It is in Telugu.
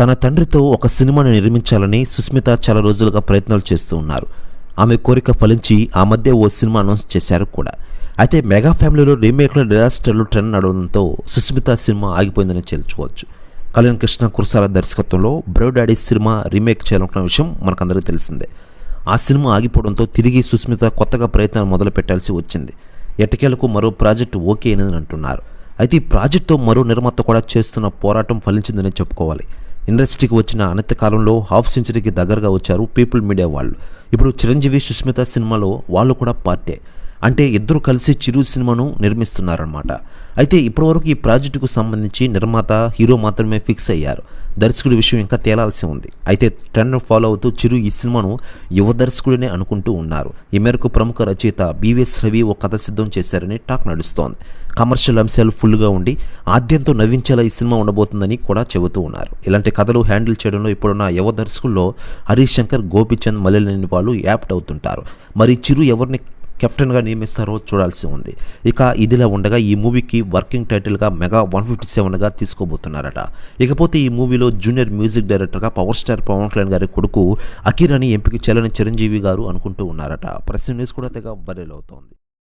తన తండ్రితో ఒక సినిమాను నిర్మించాలని సుస్మిత చాలా రోజులుగా ప్రయత్నాలు చేస్తూ ఉన్నారు. ఆమె కోరిక ఫలించి ఆ మధ్య ఓ సినిమా అనౌన్స్ చేశారు కూడా. అయితే మెగా ఫ్యామిలీలో రీమేక్ల డిజాస్టర్లు ట్రెండ్ నడవడంతో సుస్మిత సినిమా ఆగిపోయిందని చెల్చుకోవచ్చు కళ్యాణ్ కృష్ణ కుర్సాల దర్శకత్వంలో బ్రో డాడీ సినిమా రీమేక్ చేయాలనుకున్న విషయం మనకందరికీ తెలిసిందే. ఆ సినిమా ఆగిపోవడంతో తిరిగి సుస్మిత కొత్తగా ప్రయత్నాలు మొదలు పెట్టాల్సి వచ్చింది. ఎట్టకేలకు మరో ప్రాజెక్టు ఓకే అయినదని అంటున్నారు. అయితే ఈ ప్రాజెక్టుతో మరో నిర్మాత కూడా చేస్తున్న పోరాటం ఫలించిందని చెప్పుకోవాలి. ఇండస్ట్రీకి వచ్చిన అనంత కాలంలో హాఫ్ సెంచరీకి దగ్గరగా వచ్చారు పీపుల్ మీడియా వాళ్ళు. ఇప్పుడు చిరంజీవి సుస్మిత సినిమాలో వాళ్ళు కూడా పార్టే. అంటే ఇద్దరు కలిసి చిరు సినిమాను నిర్మిస్తున్నారన్నమాట. అయితే ఇప్పటివరకు ఈ ప్రాజెక్టుకు సంబంధించి నిర్మాత హీరో మాత్రమే ఫిక్స్ అయ్యారు. దర్శకుడి విషయం ఇంకా తేలాల్సి ఉంది. అయితే ట్రెండ్ ఫాలో అవుతూ చిరు ఈ సినిమాను యువ దర్శకుడినే అనుకుంటూ ఉన్నారు. ఈ మేరకు ప్రముఖ రచయిత బీవీఎస్ రవి ఓ కథ సిద్ధం చేశారని టాక్ నడుస్తోంది. కమర్షియల్ అంశాలు ఫుల్గా ఉండి ఆద్యంతో నవ్వించేలా ఈ సినిమా ఉండబోతుందని కూడా చెబుతూ ఉన్నారు. ఇలాంటి కథలు హ్యాండిల్ చేయడంలో ఇప్పుడున్న యువ దర్శకుల్లో హరీష్ శంకర్ గోపిచంద్ మల్లెలేని వాళ్ళు యాప్ట్ అవుతుంటారు. మరి చిరు ఎవరిని కెప్టెన్గా నియమిస్తారో చూడాల్సి ఉంది. ఇక ఇదిలా ఉండగా ఈ మూవీకి వర్కింగ్ టైటిల్గా మెగా వన్ ఫిఫ్టీ సెవెన్గా తీసుకోబోతున్నారట. ఇకపోతే ఈ మూవీలో జూనియర్ మ్యూజిక్ డైరెక్టర్గా పవర్ స్టార్ పవన్ కళ్యాణ్ గారి కొడుకు అఖిరాని ఎంపిక చేయాలని చిరంజీవి గారు అనుకుంటూ ఉన్నారట. ప్రెస్ న్యూస్ కూడా తెగ వైరల్ అవుతోంది.